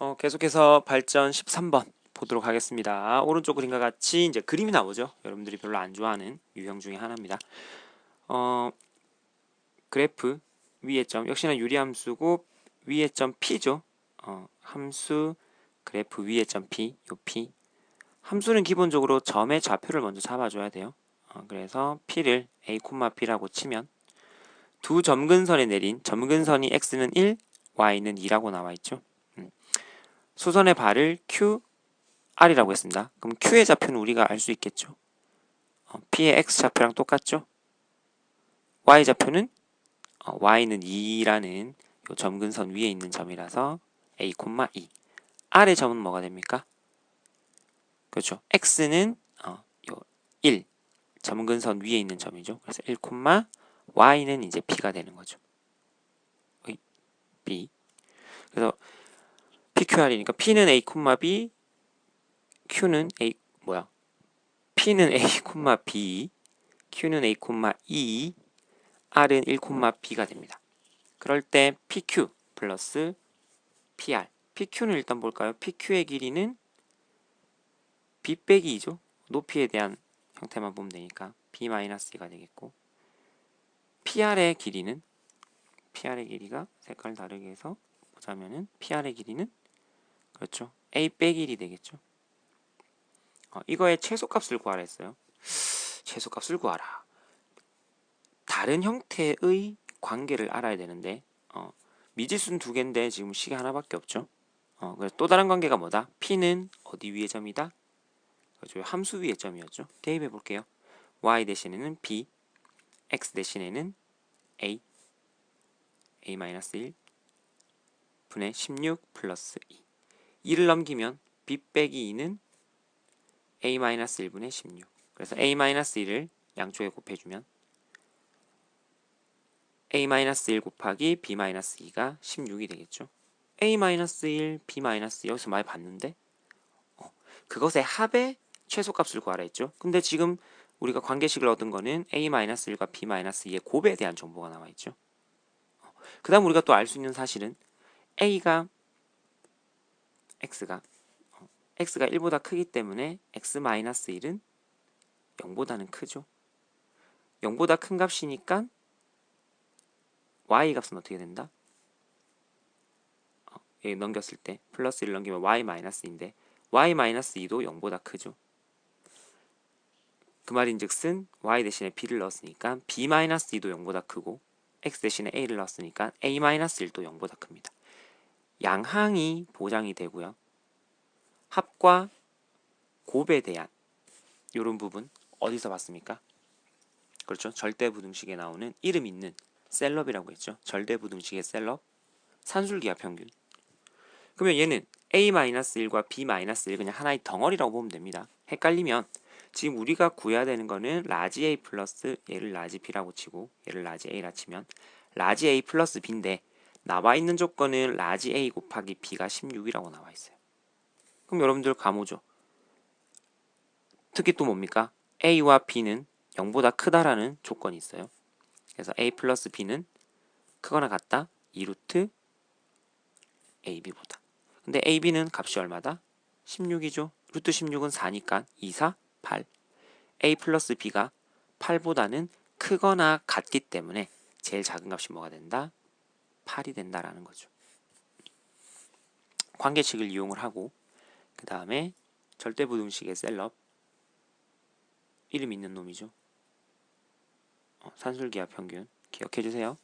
어, 계속해서 발전 13번 보도록 하겠습니다. 오른쪽 그림과 같이 이제 그림이 나오죠. 여러분들이 별로 안 좋아하는 유형 중에 하나입니다. 어, 그래프 위의 점 역시나 유리함수고 위의 점 p죠. 어, 함수 그래프 위의 점 p, 요 p. 함수는 기본적으로 점의 좌표를 먼저 잡아줘야 돼요. 어, 그래서 p를 a, p라고 치면 두 점근선에 내린 점근선이 x는 1, y는 2라고 나와 있죠. 음. 수선의 발을 q, r이라고 했습니다. 그럼 q의 좌표는 우리가 알 수 있겠죠. 어, p의 x 좌표랑 똑같죠. y 좌표는 어, y는 2라는 요 점근선 위에 있는 점이라서 a, 2. r의 점은 뭐가 됩니까? 그렇죠. x는 어, 요 1, 점근선 위에 있는 점이죠. 그래서 1, y는 이제 b가 되는 거죠. b. 그래서 pqr이니까 p는 a, b, q는 a 뭐야? p는 a, b, q는 a, 2, r은 1, b가 됩니다. 그럴 때 pq 플러스 pr. pq는 일단 볼까요? pq의 길이는 b 빼기 2죠. 높이에 대한 형태만 보면 되니까 b-2가 되겠고 PR의 길이는 PR의 길이가 색깔 다르게 해서 보자면은 PR의 길이는 그렇죠. A 빼기 1이 되겠죠. 어, 이거의 최소값을 구하라 했어요. 최소값을 구하라. 다른 형태의 관계를 알아야 되는데 어, 미지수는 두 개인데 지금 시계 하나밖에 없죠. 어, 그래서 또 다른 관계가 뭐다? P는 어디 위의 점이다? 그렇죠. 함수 위의 점이었죠. 대입해 볼게요. y 대신에는 B, x 대신에는 a a-1 분의 16 플러스 2 2를 넘기면 b 빼기 2는 a-1분의 16 그래서 a-1을 양쪽에 곱해주면 a-1 곱하기 b-2가 16이 되겠죠? A-1, b-2 여기서 많이 봤는데? 어, 그것의 합의 최소값을 구하라 했죠? 근데 지금 우리가 관계식을 얻은 거는 a-1과 b-2의 곱에 대한 정보가 나와 있죠. 그 다음 우리가 또 알 수 있는 사실은 a가 x가 어, x가 1보다 크기 때문에 x-1은 0보다는 크죠. 0보다 큰 값이니까 y 값은 어떻게 된다? 어, 여기 넘겼을 때 플러스 1 넘기면 y-2인데 y-2도 0보다 크죠. 그 말인즉슨 y 대신에 b를 넣었으니까 b-2도 0보다 크고 x 대신에 a를 넣었으니까 a-1도 0보다 큽니다. 양항이 보장이 되고요. 합과 곱에 대한 이런 부분 어디서 봤습니까? 그렇죠. 절대부등식에 나오는 이름 있는 셀럽이라고 했죠. 절대부등식의 셀럽, 산술기하 평균. 그러면 얘는 a-1과 b-1 그냥 하나의 덩어리라고 보면 됩니다. 헷갈리면 지금 우리가 구해야 되는 거는 라지 A 플러스 얘를 라지 B라고 치고 얘를 라지 A라 치면 라지 A 플러스 B인데 나와 있는 조건은 라지 A 곱하기 B가 16이라고 나와 있어요. 그럼 여러분들 감오죠. 특히 또 뭡니까? A와 B는 0보다 크다라는 조건이 있어요. 그래서 A 플러스 B는 크거나 같다 2루트 AB보다. 근데 AB는 값이 얼마다? 16이죠. 루트 16은 4니까 2, 4, 8 a 플러스 b가 8보다는 크거나 같기 때문에 제일 작은 값이 뭐가 된다? 8이 된다라는 거죠. 관계식을 이용을 하고 그 다음에 절대부등식의 셀럽 이름 있는 놈이죠. 어, 산술기하 평균 기억해 주세요.